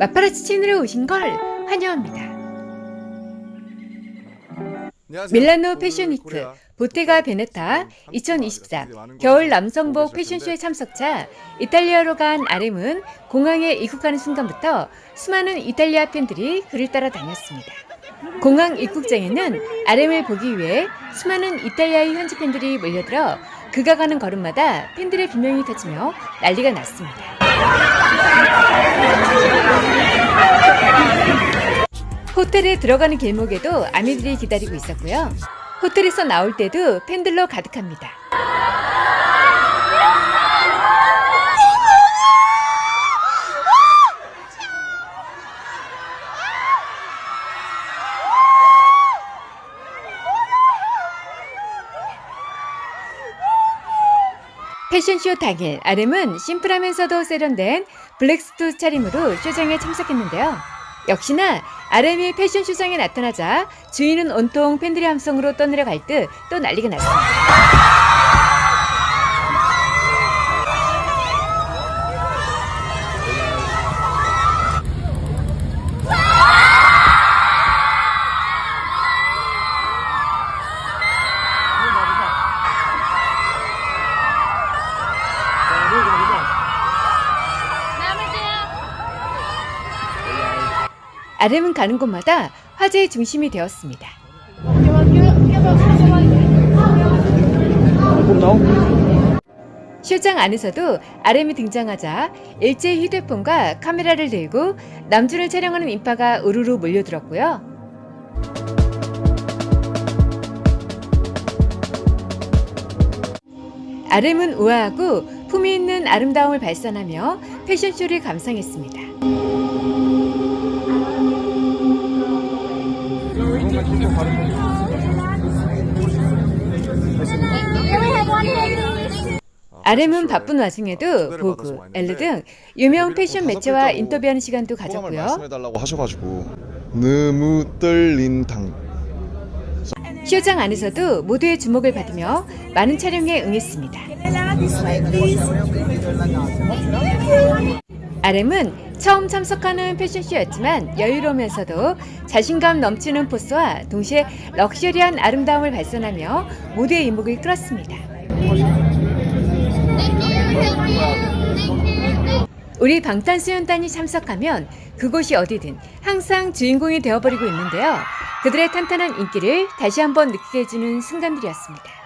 마파라치 채널에 오신 걸 환영합니다. 밀라노 패션 위크 코리아 보테가 베네타 2024 겨울 남성복 패션쇼에 참석자 이탈리아로 간 RM은 공항에 입국하는 순간부터 수많은 이탈리아 팬들이 그를 따라 다녔습니다. 공항 입국장에는 RM을 보기 위해 수많은 이탈리아의 현지 팬들이 몰려들어 그가 가는 걸음마다 팬들의 비명이 터지며 난리가 났습니다. 호텔에 들어가는 길목에도 아미들이 기다리고 있었고요. 호텔에서 나올 때도 팬들로 가득합니다. 패션쇼 당일 RM은 심플하면서도 세련된 블랙스투 차림으로 쇼장에 참석했는데요. 역시나 RM이 패션 쇼장에 나타나자 주인은 온통 팬들의 함성으로 떠내려갈 듯 또 난리가 났습니다. RM은 가는 곳마다 화제의 중심이 되었습니다. 쇼장 안에서도 RM이 등장하자 일제 휴대폰과 카메라를 들고 남준을 촬영하는 인파가 우르르 몰려들었고요. RM은 우아하고 품위 있는 아름다움을 발산하며 패션쇼를 감상했습니다. RM은 바쁜 와중에도 보그, 엘르 등 유명 패션 매체와 인터뷰하는 시간도 가졌고요. 말씀해달라고 하셔가지고 너무 떨린 당. 쇼장 안에서도 모두의 주목을 받으며 많은 촬영에 응했습니다. RM은 처음 참석하는 패션쇼였지만 여유로우면서도 자신감 넘치는 포스와 동시에 럭셔리한 아름다움을 발산하며 모두의 이목을 끌었습니다. 우리 방탄소년단이 참석하면 그곳이 어디든 항상 주인공이 되어버리고 있는데요. 그들의 탄탄한 인기를 다시 한번 느끼게 해주는 순간들이었습니다.